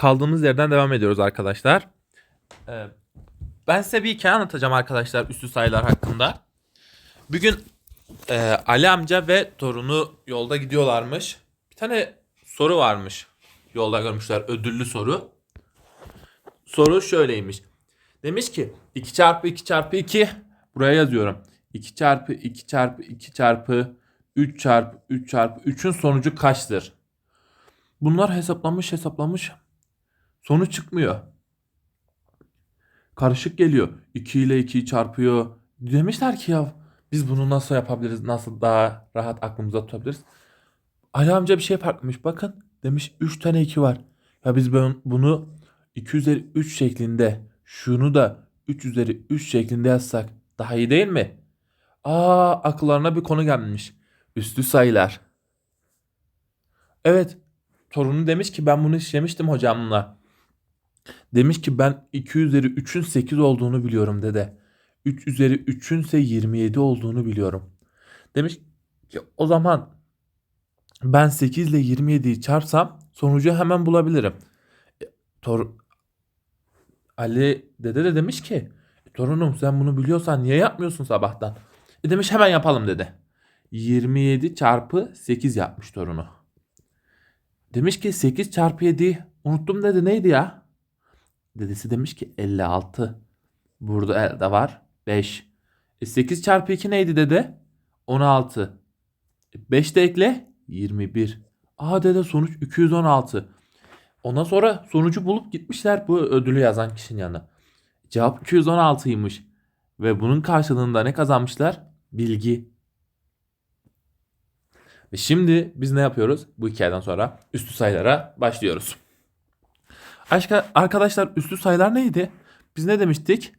kaldığımız yerden devam ediyoruz arkadaşlar. Ee, ben size bir hikaye anlatacağım arkadaşlar üstü sayılar hakkında. Bir gün e, Ali amca ve torunu yolda gidiyorlarmış. Bir tane soru varmış. Yolda görmüşler ödüllü soru. Soru şöyleymiş. Demiş ki 2 çarpı 2 çarpı 2 buraya yazıyorum. 2 çarpı 2 çarpı 2 çarpı 3 çarpı 3 çarpı 3'ün sonucu kaçtır? Bunlar hesaplamış hesaplamış. Sonuç çıkmıyor. Karışık geliyor. 2 ile 2'yi çarpıyor. Demişler ki ya biz bunu nasıl yapabiliriz? Nasıl daha rahat aklımıza tutabiliriz? Ali amca bir şey farklımış. Bakın demiş 3 tane 2 var. Ya biz bunu 2 üzeri 3 şeklinde şunu da 3 üzeri 3 şeklinde yazsak daha iyi değil mi? Aa akıllarına bir konu gelmiş. Üstü sayılar. Evet. Torunu demiş ki ben bunu işlemiştim hocamla. Demiş ki ben 2 üzeri 3'ün 8 olduğunu biliyorum dede. 3 üzeri 3'ün ise 27 olduğunu biliyorum. Demiş ki o zaman ben 8 ile 27'yi çarpsam sonucu hemen bulabilirim. E, Tor Ali dede de demiş ki "E, torunum sen bunu biliyorsan niye yapmıyorsun sabahtan? E demiş hemen yapalım dedi. 27 çarpı 8 yapmış torunu. Demiş ki 8 çarpı 7 unuttum dedi neydi ya? Dedesi demiş ki 56. Burada elde var 5. E 8 çarpı 2 neydi dede? 16. E 5 de ekle 21. Aa dede sonuç 216. Ondan sonra sonucu bulup gitmişler bu ödülü yazan kişinin yanına. Cevap 216'ymış. Ve bunun karşılığında ne kazanmışlar? Bilgi. Ve şimdi biz ne yapıyoruz? Bu hikayeden sonra üstü sayılara başlıyoruz. Aşka, arkadaşlar üstü sayılar neydi? Biz ne demiştik?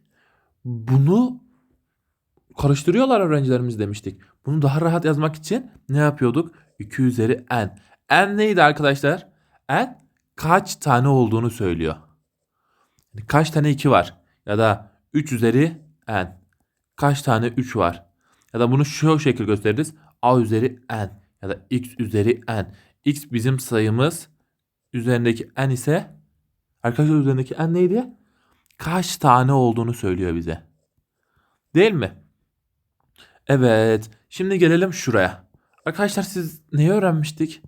Bunu karıştırıyorlar öğrencilerimiz demiştik. Bunu daha rahat yazmak için ne yapıyorduk? 2 üzeri n. n neydi arkadaşlar? n kaç tane olduğunu söylüyor. Yani kaç tane 2 var? Ya da 3 üzeri n. Kaç tane 3 var? Ya da bunu şu şekilde gösteririz. a üzeri n ya da x üzeri n. x bizim sayımız. Üzerindeki n ise arkadaşlar üzerindeki n neydi? Kaç tane olduğunu söylüyor bize. Değil mi? Evet. Şimdi gelelim şuraya. Arkadaşlar siz neyi öğrenmiştik?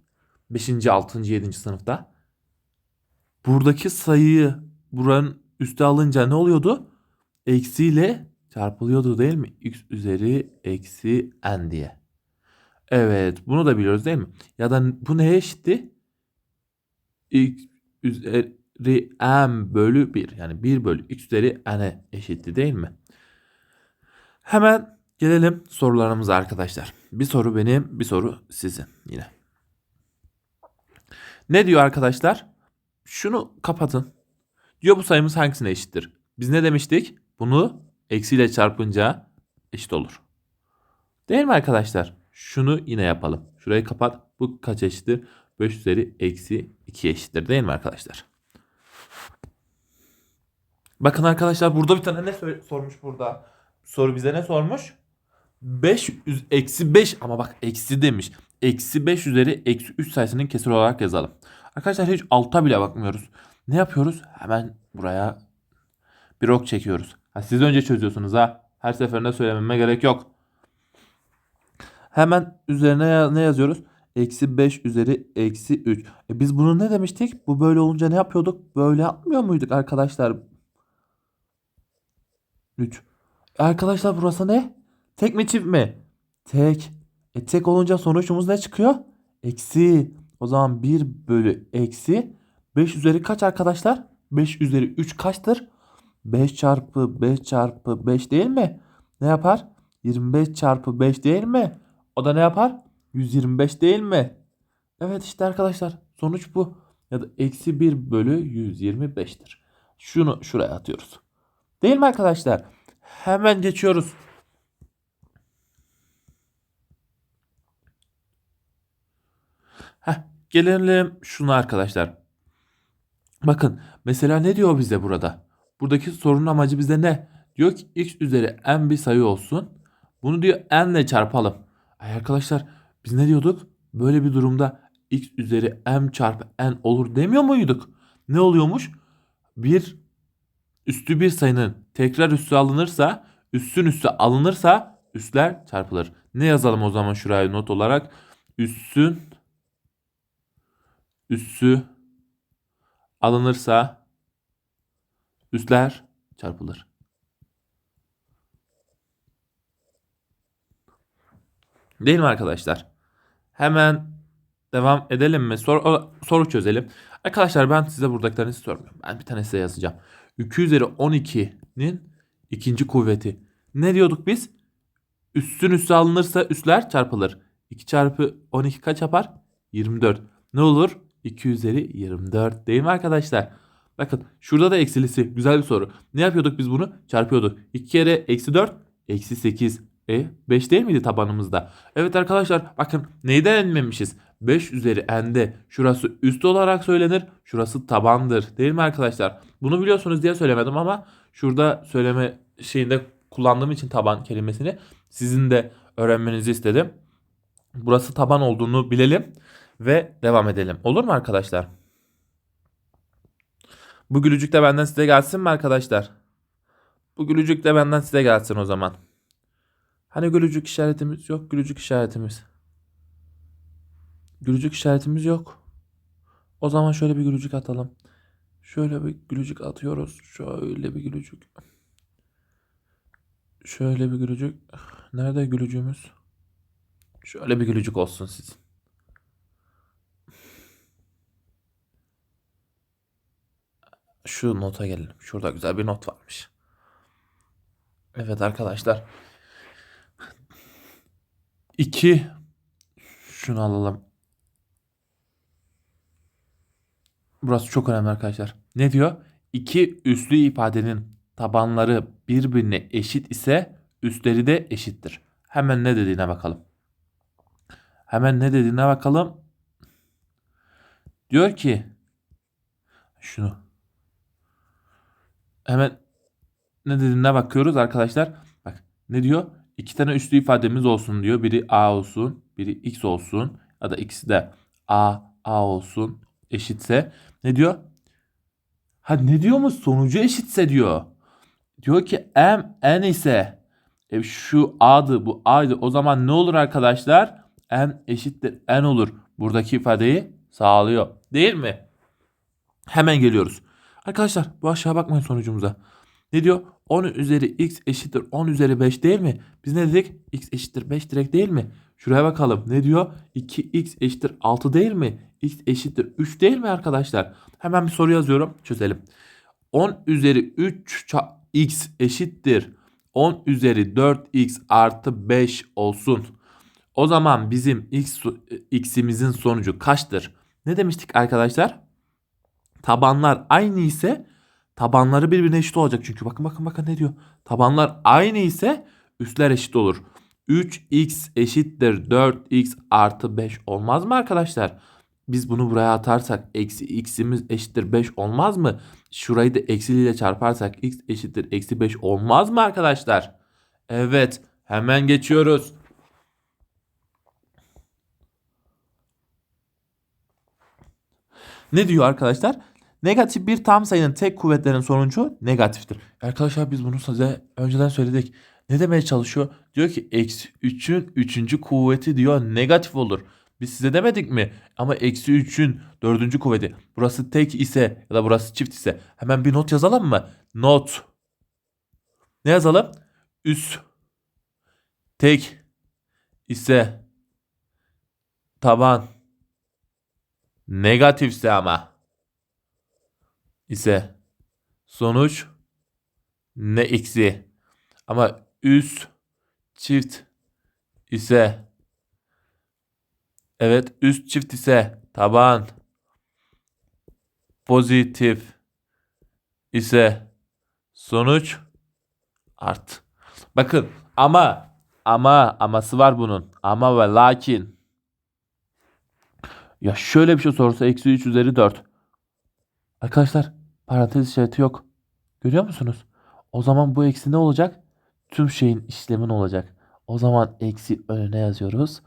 5. 6. 7. sınıfta. Buradaki sayıyı buranın üste alınca ne oluyordu? Eksiyle çarpılıyordu değil mi? x üzeri eksi n diye. Evet bunu da biliyoruz değil mi? Ya da bu neye eşitti? x üzeri m bölü 1 yani 1 bölü x üzeri n'e eşitti değil mi? Hemen gelelim sorularımıza arkadaşlar. Bir soru benim bir soru sizin yine. Ne diyor arkadaşlar? Şunu kapatın. Diyor bu sayımız hangisine eşittir? Biz ne demiştik? Bunu eksiyle çarpınca eşit olur. Değil mi arkadaşlar? Şunu yine yapalım. Şurayı kapat. Bu kaç eşittir? 5 üzeri eksi 2 eşittir. Değil mi arkadaşlar? Bakın arkadaşlar burada bir tane ne sor- sormuş burada? Soru bize ne sormuş? 5 üz- eksi 5 ama bak eksi demiş. Eksi 5 üzeri eksi 3 sayısının kesir olarak yazalım. Arkadaşlar hiç alta bile bakmıyoruz. Ne yapıyoruz? Hemen buraya bir ok çekiyoruz. Ha, siz önce çözüyorsunuz ha. Her seferinde söylememe gerek yok. Hemen üzerine ne yazıyoruz? Eksi 5 üzeri eksi 3. E biz bunu ne demiştik? Bu böyle olunca ne yapıyorduk? Böyle yapmıyor muyduk arkadaşlar? 3. Arkadaşlar burası ne? Tek mi çift mi? Tek. E tek olunca sonucumuz ne çıkıyor? Eksi. O zaman 1 bölü eksi 5 üzeri kaç arkadaşlar? 5 üzeri 3 kaçtır? 5 çarpı 5 çarpı 5 değil mi? Ne yapar? 25 çarpı 5 değil mi? O da ne yapar? 125 değil mi? Evet işte arkadaşlar sonuç bu. Ya da eksi 1 bölü 125'tir. Şunu şuraya atıyoruz. Değil mi arkadaşlar? Hemen geçiyoruz. Heh, gelelim şuna arkadaşlar. Bakın mesela ne diyor bize burada? Buradaki sorunun amacı bize ne? Diyor ki x üzeri n bir sayı olsun. Bunu diyor n ile çarpalım. Ay arkadaşlar biz ne diyorduk? Böyle bir durumda x üzeri m çarpı n olur demiyor muyduk? Ne oluyormuş? Bir üstü bir sayının tekrar üstü alınırsa, üstün üstü alınırsa üstler çarpılır. Ne yazalım o zaman şuraya not olarak? Üstün üssü alınırsa üstler çarpılır. Değil mi arkadaşlar? Hemen devam edelim mi? Sor, soru çözelim. Arkadaşlar ben size buradakilerini sormuyorum. Ben bir tane size yazacağım. 2 üzeri 12'nin ikinci kuvveti. Ne diyorduk biz? Üstün üstü alınırsa üstler çarpılır. 2 çarpı 12 kaç yapar? 24. Ne olur? 2 üzeri 24 değil mi arkadaşlar? Bakın şurada da eksilisi. Güzel bir soru. Ne yapıyorduk biz bunu? Çarpıyorduk. 2 kere eksi 4 eksi 8. E 5 değil miydi tabanımızda? Evet arkadaşlar bakın neyden enmemişiz? 5 üzeri n'de şurası üst olarak söylenir. Şurası tabandır. Değil mi arkadaşlar? Bunu biliyorsunuz diye söylemedim ama şurada söyleme şeyinde kullandığım için taban kelimesini sizin de öğrenmenizi istedim. Burası taban olduğunu bilelim ve devam edelim. Olur mu arkadaşlar? Bu gülücük de benden size gelsin mi arkadaşlar? Bu gülücük de benden size gelsin o zaman. Hani gülücük işaretimiz yok, gülücük işaretimiz. Gülücük işaretimiz yok. O zaman şöyle bir gülücük atalım. Şöyle bir gülücük atıyoruz. Şöyle bir gülücük. Şöyle bir gülücük. Nerede gülücüğümüz? Şöyle bir gülücük olsun sizin. Şu nota gelelim. Şurada güzel bir not varmış. Evet arkadaşlar. 2 şunu alalım. Burası çok önemli arkadaşlar. Ne diyor? İki üslü ifadenin tabanları birbirine eşit ise üstleri de eşittir. Hemen ne dediğine bakalım. Hemen ne dediğine bakalım. Diyor ki şunu. Hemen ne dediğine bakıyoruz arkadaşlar. Bak ne diyor? İki tane üslü ifademiz olsun diyor. Biri a olsun, biri x olsun ya da ikisi de a a olsun eşitse ne diyor? Ha ne diyor mu? Sonucu eşitse diyor. Diyor ki m n ise e şu a'dı bu a'ydı. O zaman ne olur arkadaşlar? m eşittir n olur. Buradaki ifadeyi sağlıyor. Değil mi? Hemen geliyoruz. Arkadaşlar bu aşağı bakmayın sonucumuza. Ne diyor? 10 üzeri x eşittir 10 üzeri 5 değil mi? Biz ne dedik? x eşittir 5 direkt değil mi? Şuraya bakalım. Ne diyor? 2x eşittir 6 değil mi? X eşittir 3 değil mi arkadaşlar? Hemen bir soru yazıyorum. Çözelim. 10 üzeri 3 ça- x eşittir 10 üzeri 4x artı 5 olsun. O zaman bizim x x'imizin sonucu kaçtır? Ne demiştik arkadaşlar? Tabanlar aynı ise tabanları birbirine eşit olacak çünkü. Bakın bakın bakın ne diyor? Tabanlar aynı ise üstler eşit olur. 3x eşittir 4x artı 5 olmaz mı arkadaşlar? Biz bunu buraya atarsak eksi x'imiz eşittir 5 olmaz mı? Şurayı da eksiliyle çarparsak x eşittir eksi 5 olmaz mı arkadaşlar? Evet hemen geçiyoruz. Ne diyor arkadaşlar? Negatif bir tam sayının tek kuvvetlerin sonucu negatiftir. Arkadaşlar biz bunu size önceden söyledik. Ne demeye çalışıyor? Diyor ki eksi 3'ün 3. kuvveti diyor negatif olur. Biz size demedik mi? Ama eksi 3'ün 4. kuvveti. Burası tek ise ya da burası çift ise hemen bir not yazalım mı? Not. Ne yazalım? Üst. Tek ise taban negatifse ama ise sonuç ne eksi ama üst çift ise evet üst çift ise taban pozitif ise sonuç art. Bakın ama ama aması var bunun. Ama ve lakin ya şöyle bir şey sorsa eksi 3 üzeri 4. Arkadaşlar parantez işareti yok. Görüyor musunuz? O zaman bu eksi ne olacak? Tüm şeyin işlemin olacak. O zaman eksi önüne yazıyoruz.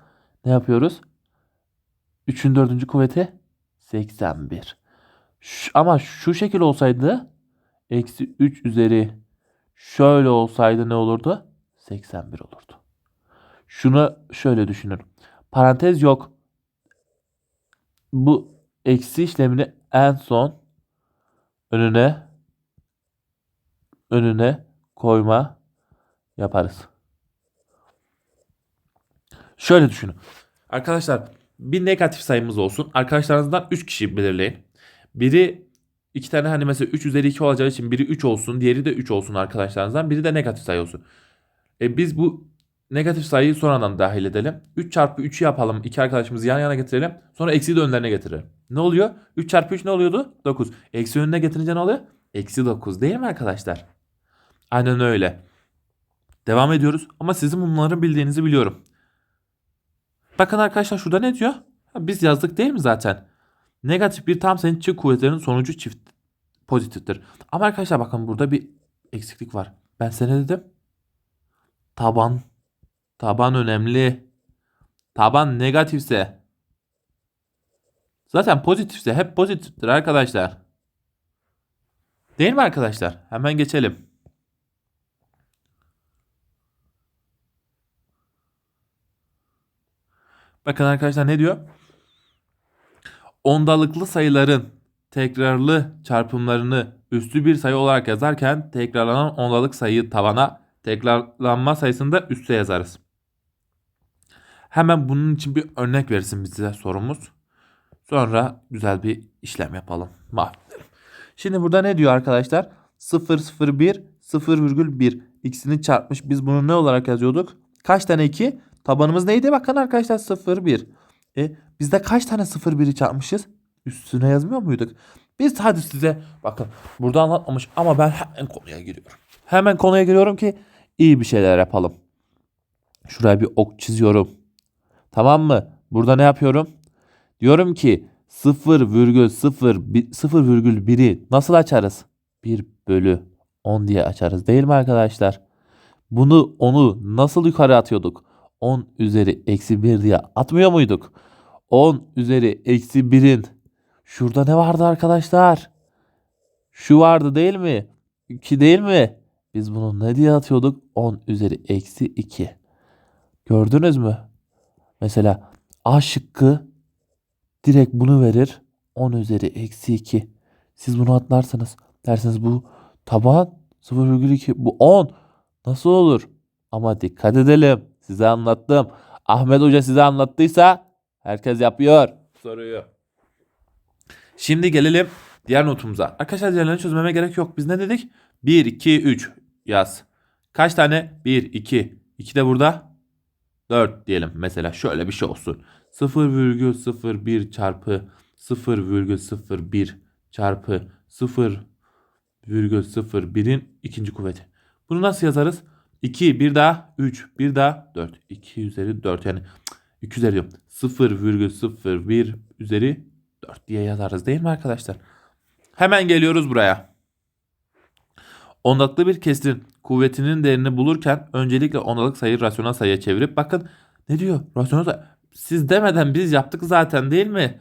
Ne yapıyoruz? 3'ün 4. kuvveti 81. Ş- ama şu şekil olsaydı eksi 3 üzeri şöyle olsaydı ne olurdu? 81 olurdu. Şunu şöyle düşünün. Parantez yok. Bu eksi işlemini en son önüne önüne koyma yaparız. Şöyle düşünün. Arkadaşlar bir negatif sayımız olsun. Arkadaşlarınızdan 3 kişi belirleyin. Biri iki tane hani mesela 3 üzeri 2 olacağı için biri 3 olsun. Diğeri de 3 olsun arkadaşlarınızdan. Biri de negatif sayı olsun. E biz bu negatif sayıyı sonradan dahil edelim. 3 çarpı 3'ü yapalım. İki arkadaşımızı yan yana getirelim. Sonra eksiyi de önlerine getirelim. Ne oluyor? 3 çarpı 3 ne oluyordu? 9. Eksi önüne getirince ne oluyor? Eksi 9 değil mi arkadaşlar? Aynen öyle. Devam ediyoruz. Ama sizin bunları bildiğinizi biliyorum. Bakın arkadaşlar şurada ne diyor? Biz yazdık değil mi zaten? Negatif bir tam sayının çift kuvvetlerinin sonucu çift pozitiftir. Ama arkadaşlar bakın burada bir eksiklik var. Ben size dedim? Taban. Taban önemli. Taban negatifse. Zaten pozitifse hep pozitiftir arkadaşlar. Değil mi arkadaşlar? Hemen geçelim. Bakın arkadaşlar ne diyor? Ondalıklı sayıların tekrarlı çarpımlarını üstü bir sayı olarak yazarken tekrarlanan ondalık sayıyı tavana, tekrarlanma sayısını da üste yazarız. Hemen bunun için bir örnek versin bize sorumuz. Sonra güzel bir işlem yapalım. Mahvedelim. Şimdi burada ne diyor arkadaşlar? 0, 0, 1, 0,1 ikisini çarpmış. Biz bunu ne olarak yazıyorduk? Kaç tane 2? Tabanımız neydi? Bakın arkadaşlar 0, 1. E, biz de kaç tane 0, 1'i çarpmışız? Üstüne yazmıyor muyduk? Biz hadi size bakın burada anlatmamış ama ben hemen konuya giriyorum. Hemen konuya giriyorum ki iyi bir şeyler yapalım. Şuraya bir ok çiziyorum. Tamam mı? Burada ne yapıyorum? Diyorum ki 0,0,1'i nasıl açarız? 1 bölü 10 diye açarız değil mi arkadaşlar? Bunu onu nasıl yukarı atıyorduk? 10 üzeri eksi 1 diye atmıyor muyduk? 10 üzeri eksi 1'in şurada ne vardı arkadaşlar? Şu vardı değil mi? 2 değil mi? Biz bunu ne diye atıyorduk? 10 üzeri eksi 2. Gördünüz mü? Mesela A şıkkı direkt bunu verir. 10 üzeri eksi 2. Siz bunu atlarsanız dersiniz bu taban 0,2 bu 10. Nasıl olur? Ama dikkat edelim. Size anlattım. Ahmet Hoca size anlattıysa herkes yapıyor. Soruyor. Şimdi gelelim diğer notumuza. Arkadaşlar diğerlerini çözmeme gerek yok. Biz ne dedik? 1, 2, 3 yaz. Kaç tane? 1, 2. 2 de burada. 4 diyelim mesela şöyle bir şey olsun. 0,01 çarpı 0,01 çarpı 0,01'in ikinci kuvveti. Bunu nasıl yazarız? 2 bir daha 3 bir daha 4. 2 üzeri 4 yani 2 üzeri diyorum. 0,01 üzeri 4 diye yazarız değil mi arkadaşlar? Hemen geliyoruz buraya. Ondalıklı bir kesirin kuvvetinin değerini bulurken öncelikle ondalık sayıyı rasyonel sayıya çevirip bakın ne diyor? Rasyonel sayı. Siz demeden biz yaptık zaten değil mi?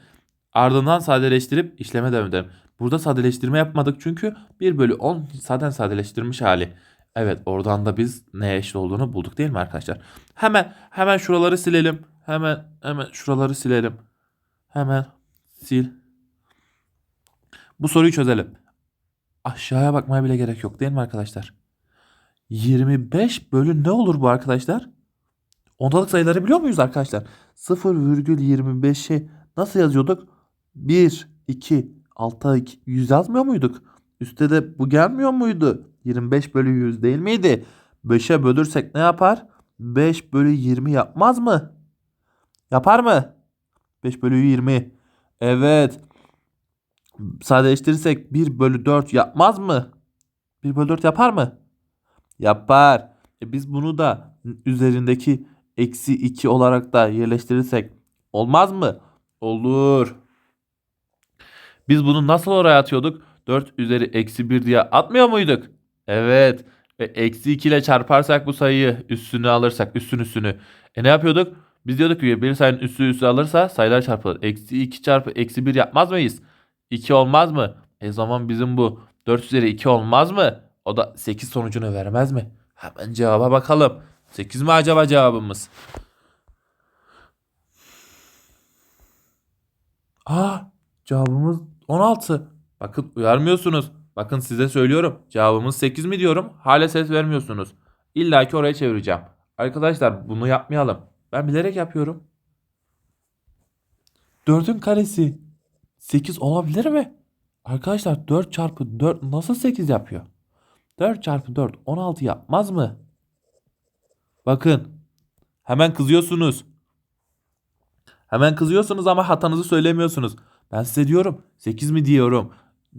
Ardından sadeleştirip işleme devam edelim. Burada sadeleştirme yapmadık çünkü 1 bölü 10 zaten sadeleştirmiş hali. Evet oradan da biz neye eşit olduğunu bulduk değil mi arkadaşlar? Hemen hemen şuraları silelim. Hemen hemen şuraları silelim. Hemen sil. Bu soruyu çözelim. Aşağıya bakmaya bile gerek yok değil mi arkadaşlar? 25 bölü ne olur bu arkadaşlar? Ondalık sayıları biliyor muyuz arkadaşlar? 0,25'i nasıl yazıyorduk? 1, 2, 6, 2, 100 yazmıyor muyduk? Üste de bu gelmiyor muydu? 25 bölü 100 değil miydi? 5'e bölürsek ne yapar? 5 bölü 20 yapmaz mı? Yapar mı? 5 bölü 20. Evet. Sadeleştirirsek 1 bölü 4 yapmaz mı? 1 bölü 4 yapar mı? Yapar. E biz bunu da üzerindeki eksi 2 olarak da yerleştirirsek olmaz mı? Olur. Biz bunu nasıl oraya atıyorduk? 4 üzeri eksi 1 diye atmıyor muyduk? Evet. Ve eksi 2 ile çarparsak bu sayıyı üstünü alırsak üstün üstünü. E ne yapıyorduk? Biz diyorduk ki bir sayının üstü üstü alırsa sayılar çarpılır. Eksi 2 çarpı eksi 1 yapmaz mıyız? 2 olmaz mı? E zaman bizim bu 4 üzeri 2 olmaz mı? O da 8 sonucunu vermez mi? Hemen cevaba bakalım. 8 mi acaba cevabımız? Aa, cevabımız 16. Bakın uyarmıyorsunuz. Bakın size söylüyorum. Cevabımız 8 mi diyorum. Hala ses vermiyorsunuz. İlla ki oraya çevireceğim. Arkadaşlar bunu yapmayalım. Ben bilerek yapıyorum. 4'ün karesi 8 olabilir mi? Arkadaşlar 4 çarpı 4 nasıl 8 yapıyor? 4 çarpı 4 16 yapmaz mı? Bakın. Hemen kızıyorsunuz. Hemen kızıyorsunuz ama hatanızı söylemiyorsunuz. Ben size diyorum 8 mi diyorum.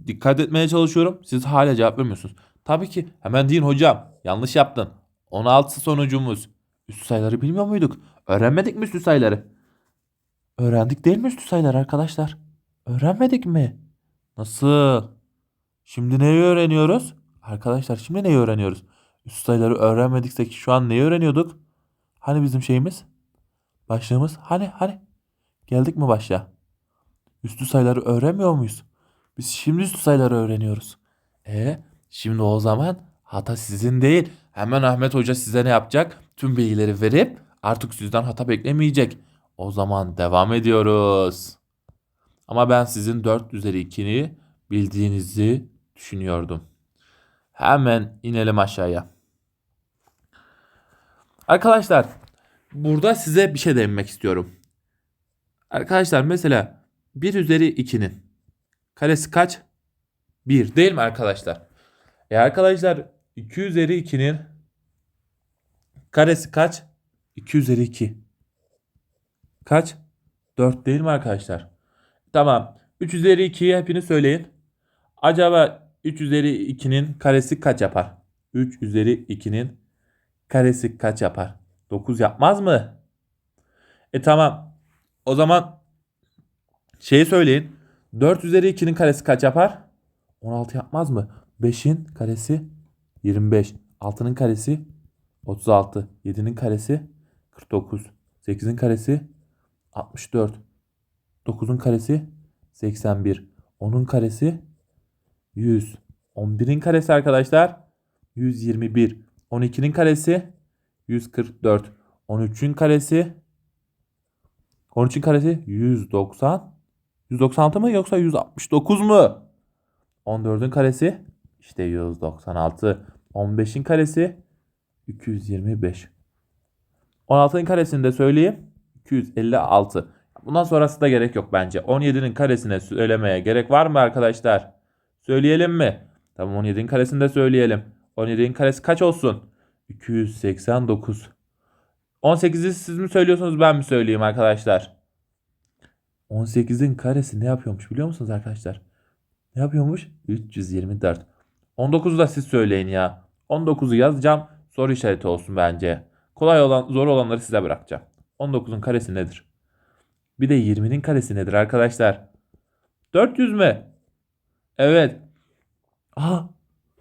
Dikkat etmeye çalışıyorum. Siz hala cevap vermiyorsunuz. Tabii ki hemen deyin hocam. Yanlış yaptın. 16 sonucumuz. Üstü sayıları bilmiyor muyduk? Öğrenmedik mi üstü sayıları? Öğrendik değil mi üstü sayıları arkadaşlar? Öğrenmedik mi? Nasıl? Şimdi neyi öğreniyoruz? Arkadaşlar şimdi neyi öğreniyoruz? Üstü sayıları öğrenmediksek şu an neyi öğreniyorduk? Hani bizim şeyimiz? Başlığımız? Hani hani? Geldik mi başa? Üstü sayıları öğrenmiyor muyuz? Biz şimdi üstü sayıları öğreniyoruz. E şimdi o zaman hata sizin değil. Hemen Ahmet Hoca size ne yapacak? Tüm bilgileri verip artık sizden hata beklemeyecek. O zaman devam ediyoruz. Ama ben sizin 4 üzeri 2'ni bildiğinizi düşünüyordum. Hemen inelim aşağıya. Arkadaşlar burada size bir şey değinmek istiyorum. Arkadaşlar mesela 1 üzeri 2'nin karesi kaç? 1 değil mi arkadaşlar? E arkadaşlar 2 üzeri 2'nin karesi kaç? 2 üzeri 2. Kaç? 4 değil mi arkadaşlar? Tamam. 3 üzeri 2'yi hepiniz söyleyin. Acaba 3 üzeri 2'nin karesi kaç yapar? 3 üzeri 2'nin karesi kaç yapar? 9 yapmaz mı? E tamam. O zaman şeyi söyleyin. 4 üzeri 2'nin karesi kaç yapar? 16 yapmaz mı? 5'in karesi 25. 6'nın karesi 36. 7'nin karesi 49. 8'in karesi 64. 9'un karesi 81. 10'un karesi 100. 11'in karesi arkadaşlar 121. 12'nin karesi 144. 13'ün karesi 13'ün karesi 190. 196 mı yoksa 169 mu? 14'ün karesi işte 196. 15'in karesi 225. 16'nın karesini de söyleyeyim. 256. Bundan sonrası da gerek yok bence. 17'nin karesine söylemeye gerek var mı arkadaşlar? Söyleyelim mi? Tamam 17'nin karesini de söyleyelim. 17'nin karesi kaç olsun? 289. 18'i siz mi söylüyorsunuz ben mi söyleyeyim arkadaşlar? 18'in karesi ne yapıyormuş biliyor musunuz arkadaşlar? Ne yapıyormuş? 324. 19'u da siz söyleyin ya. 19'u yazacağım. Soru işareti olsun bence. Kolay olan, zor olanları size bırakacağım. 19'un karesi nedir? Bir de 20'nin karesi nedir arkadaşlar? 400 mü? Evet. Aa,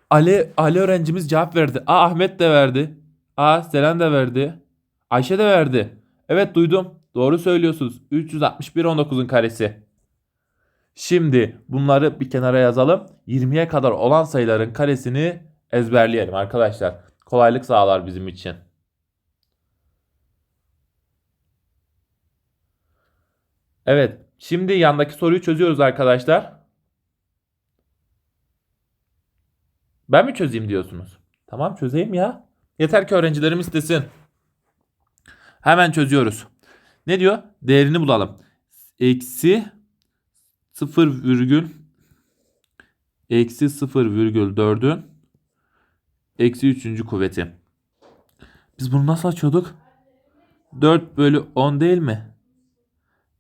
Ali Ali öğrencimiz cevap verdi. Aa Ahmet de verdi. Aa Selen de verdi. Ayşe de verdi. Evet duydum. Doğru söylüyorsunuz. 361 19'un karesi. Şimdi bunları bir kenara yazalım. 20'ye kadar olan sayıların karesini ezberleyelim arkadaşlar. Kolaylık sağlar bizim için. Evet. Şimdi yandaki soruyu çözüyoruz arkadaşlar. Ben mi çözeyim diyorsunuz? Tamam çözeyim ya. Yeter ki öğrencilerim istesin. Hemen çözüyoruz. Ne diyor? Değerini bulalım. Eksi 0 virgül eksi 0,4'ün eksi 3. kuvveti. Biz bunu nasıl açıyorduk? 4 bölü 10 değil mi?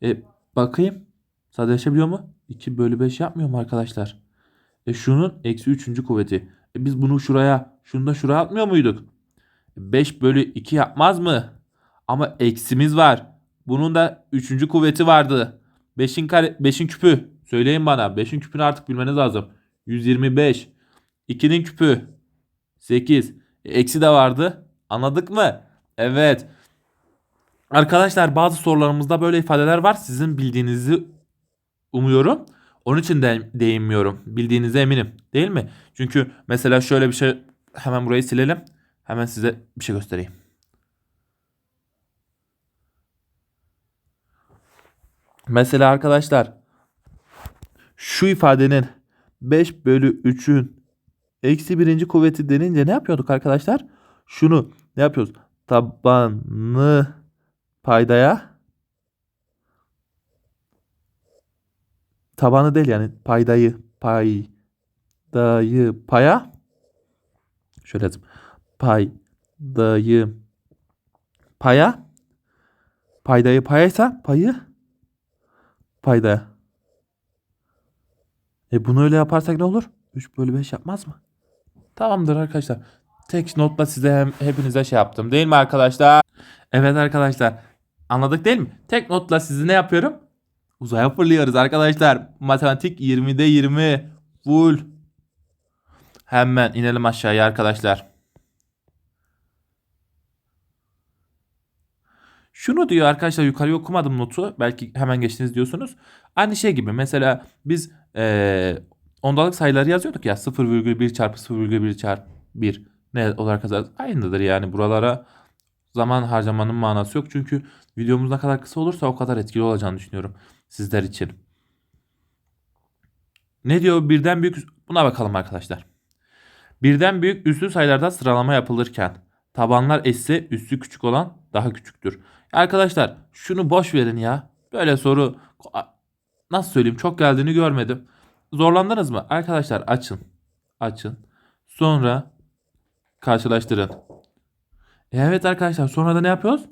E bakayım. Sadeleşebiliyor mu? 2 bölü 5 yapmıyor mu arkadaşlar? E şunun eksi 3. kuvveti. E biz bunu şuraya, şunu da şuraya atmıyor muyduk? 5 bölü 2 yapmaz mı? Ama eksimiz var. Bunun da 3. kuvveti vardı. 5'in kare 5'in küpü. Söyleyin bana. 5'in küpünü artık bilmeniz lazım. 125. 2'nin küpü. 8. E, eksi de vardı. Anladık mı? Evet. Arkadaşlar bazı sorularımızda böyle ifadeler var. Sizin bildiğinizi umuyorum. Onun için de değinmiyorum. Bildiğinize eminim. Değil mi? Çünkü mesela şöyle bir şey hemen burayı silelim. Hemen size bir şey göstereyim. Mesela arkadaşlar şu ifadenin 5 bölü 3'ün eksi birinci kuvveti denince ne yapıyorduk arkadaşlar? Şunu ne yapıyoruz? Tabanı paydaya tabanı değil yani paydayı paydayı paya şöyle yazayım. Paydayı paya paydayı payaysa payı paydaya. E bunu öyle yaparsak ne olur? 3 bölü 5 yapmaz mı? Tamamdır arkadaşlar. Tek notla size hem, hepinize şey yaptım. Değil mi arkadaşlar? Evet arkadaşlar. Anladık değil mi? Tek notla sizi ne yapıyorum? Uzaya fırlıyoruz arkadaşlar. Matematik 20'de 20. Full. Hemen inelim aşağıya arkadaşlar. Şunu diyor arkadaşlar yukarıya okumadım notu. Belki hemen geçtiniz diyorsunuz. Aynı şey gibi mesela biz eee ondalık sayıları yazıyorduk ya 0,1 çarpı 0,1 çarpı 1 ne olarak yazarız? Aynıdır yani buralara zaman harcamanın manası yok. Çünkü videomuz ne kadar kısa olursa o kadar etkili olacağını düşünüyorum sizler için. Ne diyor birden büyük buna bakalım arkadaşlar. Birden büyük üslü sayılarda sıralama yapılırken tabanlar eşse üstü küçük olan daha küçüktür. Arkadaşlar şunu boş verin ya. Böyle soru nasıl söyleyeyim çok geldiğini görmedim. Zorlandınız mı? Arkadaşlar açın. Açın. Sonra karşılaştırın. Evet arkadaşlar sonra da ne yapıyoruz?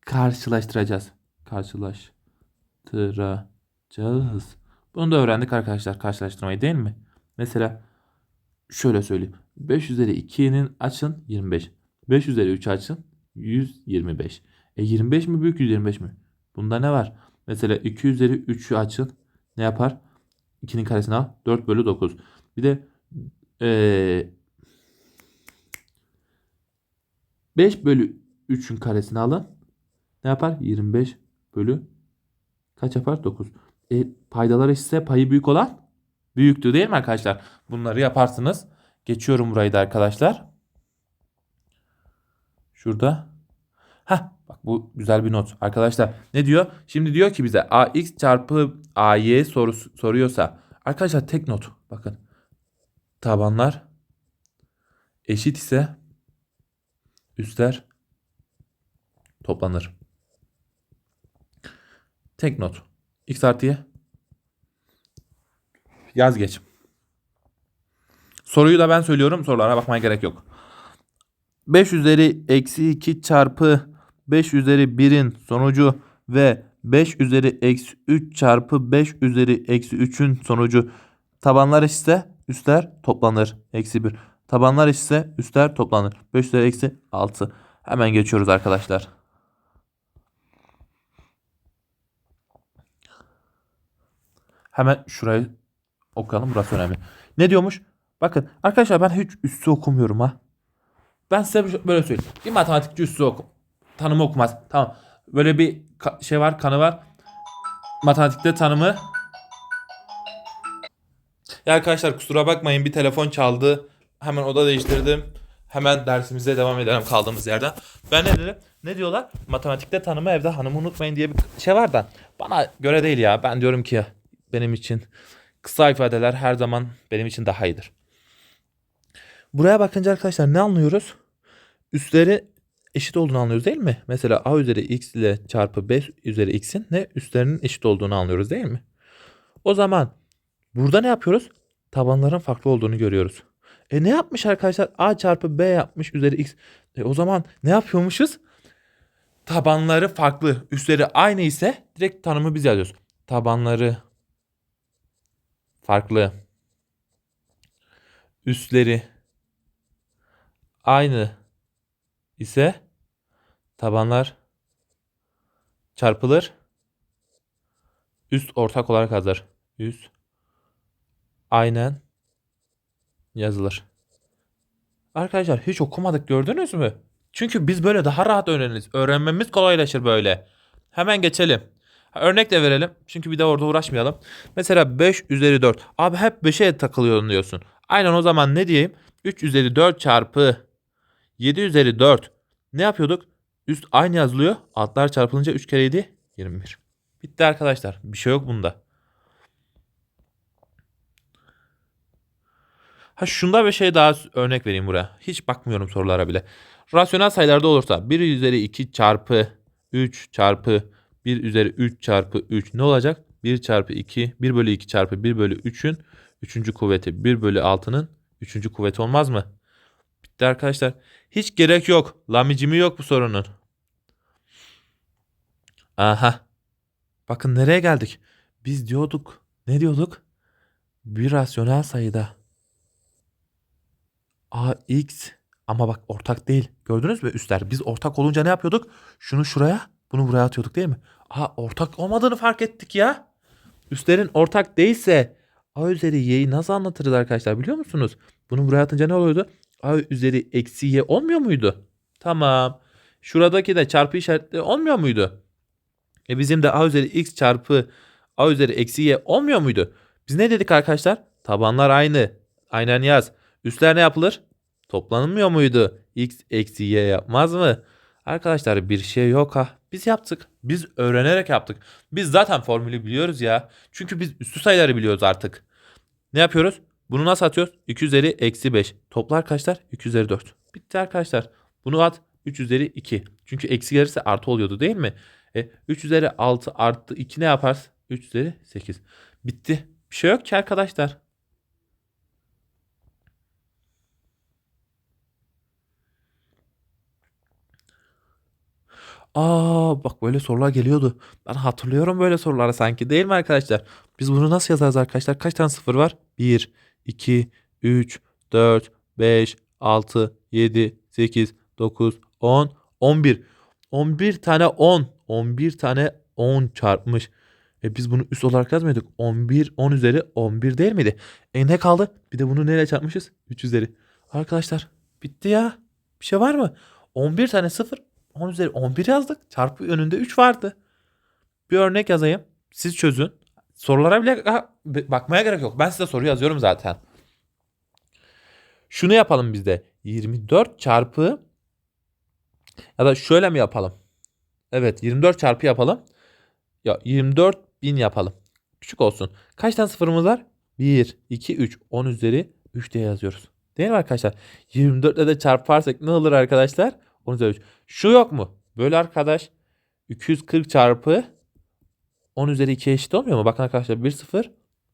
Karşılaştıracağız. Karşılaştıracağız. Bunu da öğrendik arkadaşlar karşılaştırmayı değil mi? Mesela şöyle söyleyeyim. 5 üzeri 2'nin açın 25. 5 üzeri 3 açın 125. E 25 mi büyük 125 mi? Bunda ne var? Mesela 2 üzeri 3'ü açın. Ne yapar? 2'nin karesini al. 4 bölü 9. Bir de ee, 5 bölü 3'ün karesini alın. Ne yapar? 25 bölü kaç yapar? 9. E, paydalar eşitse payı büyük olan büyüktür değil mi arkadaşlar? Bunları yaparsınız. Geçiyorum burayı da arkadaşlar. Şurada. Ha bu güzel bir not. Arkadaşlar ne diyor? Şimdi diyor ki bize ax çarpı ay sorusu soruyorsa arkadaşlar tek not bakın. Tabanlar eşit ise üstler toplanır. Tek not. X artıya yaz geç. Soruyu da ben söylüyorum. Sorulara bakmaya gerek yok. 5 üzeri eksi 2 çarpı 5 üzeri 1'in sonucu ve 5 üzeri eksi 3 çarpı 5 üzeri eksi 3'ün sonucu tabanlar eşitse üstler toplanır. Eksi 1. Tabanlar eşitse üstler toplanır. 5 üzeri eksi 6. Hemen geçiyoruz arkadaşlar. Hemen şurayı okuyalım. Burası önemli. Ne diyormuş? Bakın arkadaşlar ben hiç üstü okumuyorum ha. Ben size böyle söyleyeyim. Bir matematikçi üstü okum. Tanımı okumaz. Tamam. Böyle bir şey var, kanı var. Matematikte tanımı. Ya arkadaşlar kusura bakmayın bir telefon çaldı. Hemen oda değiştirdim. Hemen dersimize devam edelim kaldığımız yerden. Ben ne dedim? Ne diyorlar? Matematikte tanımı evde hanımı unutmayın diye bir şey var da. Bana göre değil ya. Ben diyorum ki benim için kısa ifadeler her zaman benim için daha iyidir. Buraya bakınca arkadaşlar ne anlıyoruz? Üstleri eşit olduğunu anlıyoruz değil mi? Mesela a üzeri x ile çarpı b üzeri x'in ne üstlerinin eşit olduğunu anlıyoruz değil mi? O zaman burada ne yapıyoruz? Tabanların farklı olduğunu görüyoruz. E ne yapmış arkadaşlar? a çarpı b yapmış üzeri x. E o zaman ne yapıyormuşuz? Tabanları farklı, üstleri aynı ise direkt tanımı biz yazıyoruz. Tabanları farklı, üstleri aynı ise tabanlar çarpılır. Üst ortak olarak hazır. Üst aynen yazılır. Arkadaşlar hiç okumadık gördünüz mü? Çünkü biz böyle daha rahat öğreniriz. Öğrenmemiz kolaylaşır böyle. Hemen geçelim. Örnek de verelim. Çünkü bir de orada uğraşmayalım. Mesela 5 üzeri 4. Abi hep 5'e takılıyorsun diyorsun. Aynen o zaman ne diyeyim? 3 üzeri 4 çarpı 7 üzeri 4. Ne yapıyorduk? Üst aynı yazılıyor. Altlar çarpılınca 3 kere 7 21. Bitti arkadaşlar. Bir şey yok bunda. Ha şunda bir şey daha örnek vereyim buraya. Hiç bakmıyorum sorulara bile. Rasyonel sayılarda olursa 1 üzeri 2 çarpı 3 çarpı 1 üzeri 3 çarpı 3 ne olacak? 1 çarpı 2 1 bölü 2 çarpı 1 bölü 3'ün 3. kuvveti 1 bölü 6'nın 3. kuvveti olmaz mı? Bitti arkadaşlar. Hiç gerek yok. Lamicimi yok bu sorunun. Aha. Bakın nereye geldik? Biz diyorduk. Ne diyorduk? Bir rasyonel sayıda ax ama bak ortak değil. Gördünüz mü üstler? Biz ortak olunca ne yapıyorduk? Şunu şuraya, bunu buraya atıyorduk değil mi? Aa ortak olmadığını fark ettik ya. Üstlerin ortak değilse a üzeri y'yi nasıl anlatırız arkadaşlar biliyor musunuz? Bunu buraya atınca ne oluyordu? A üzeri eksi y olmuyor muydu? Tamam. Şuradaki de çarpı işaretli olmuyor muydu? E bizim de a üzeri x çarpı a üzeri eksi y olmuyor muydu? Biz ne dedik arkadaşlar? Tabanlar aynı. Aynen yaz. Üstler ne yapılır? Toplanılmıyor muydu? X eksi y yapmaz mı? Arkadaşlar bir şey yok ha. Biz yaptık. Biz öğrenerek yaptık. Biz zaten formülü biliyoruz ya. Çünkü biz üstü sayıları biliyoruz artık. Ne yapıyoruz? Bunu nasıl atıyoruz? 2 üzeri eksi 5. Toplar arkadaşlar 2 üzeri 4. Bitti arkadaşlar. Bunu at 3 üzeri 2. Çünkü eksi gelirse artı oluyordu değil mi? E, 3 üzeri 6 artı 2 ne yapar? 3 üzeri 8. Bitti. Bir şey yok ki arkadaşlar. Aa bak böyle sorular geliyordu. Ben hatırlıyorum böyle soruları sanki değil mi arkadaşlar? Biz bunu nasıl yazarız arkadaşlar? Kaç tane sıfır var? 1, 2, 3, 4, 5, 6, 7, 8, 9, 10, 11. 11 tane 10. 11 tane 10 çarpmış. E biz bunu üst olarak yazmıyorduk. 11, 10 üzeri 11 değil miydi? E ne kaldı? Bir de bunu neyle çarpmışız? 3 üzeri. Arkadaşlar bitti ya. Bir şey var mı? 11 tane 0 10 üzeri 11 yazdık. Çarpı önünde 3 vardı. Bir örnek yazayım. Siz çözün. Sorulara bile bakmaya gerek yok. Ben size soru yazıyorum zaten. Şunu yapalım biz de. 24 çarpı ya da şöyle mi yapalım? Evet 24 çarpı yapalım. Ya 24 bin yapalım. Küçük olsun. Kaç tane sıfırımız var? 1, 2, 3. 10 üzeri 3 diye yazıyoruz. Değil mi arkadaşlar? 24 ile de çarparsak ne olur arkadaşlar? 10 üzeri 3. Şu yok mu? Böyle arkadaş 240 çarpı 10 üzeri 2 eşit olmuyor mu? Bakın arkadaşlar 1 0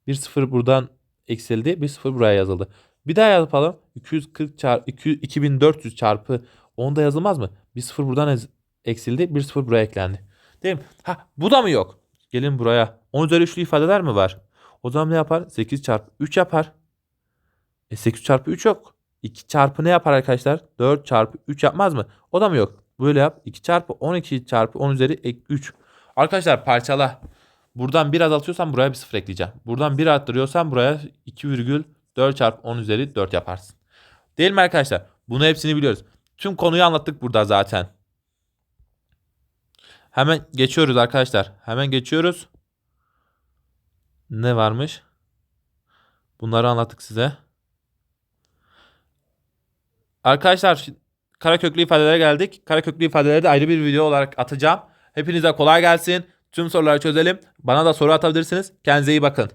1 0 buradan eksildi. 1 0 buraya yazıldı. Bir daha yapalım. 240 çarpı 2400 çarpı 10 da yazılmaz mı? 1 0 buradan eksildi. 1 0 buraya eklendi. Değil mi? Ha bu da mı yok? Gelin buraya. 10 üzeri 3'lü ifadeler mi var? O zaman ne yapar? 8 çarpı 3 yapar. E 8 çarpı 3 yok. 2 çarpı ne yapar arkadaşlar? 4 çarpı 3 yapmaz mı? O da mı yok? Böyle yap. 2 çarpı 12 çarpı 10 üzeri ek 3. Arkadaşlar parçala. Buradan 1 azaltıyorsan buraya bir 0 ekleyeceğim. Buradan 1 arttırıyorsan buraya 2,4 çarpı 10 üzeri 4 yaparsın. Değil mi arkadaşlar? Bunu hepsini biliyoruz. Tüm konuyu anlattık burada zaten. Hemen geçiyoruz arkadaşlar. Hemen geçiyoruz. Ne varmış? Bunları anlattık size. Arkadaşlar karaköklü ifadelere geldik. Karaköklü ifadeleri de ayrı bir video olarak atacağım. Hepinize kolay gelsin. Tüm soruları çözelim. Bana da soru atabilirsiniz. Kendinize iyi bakın.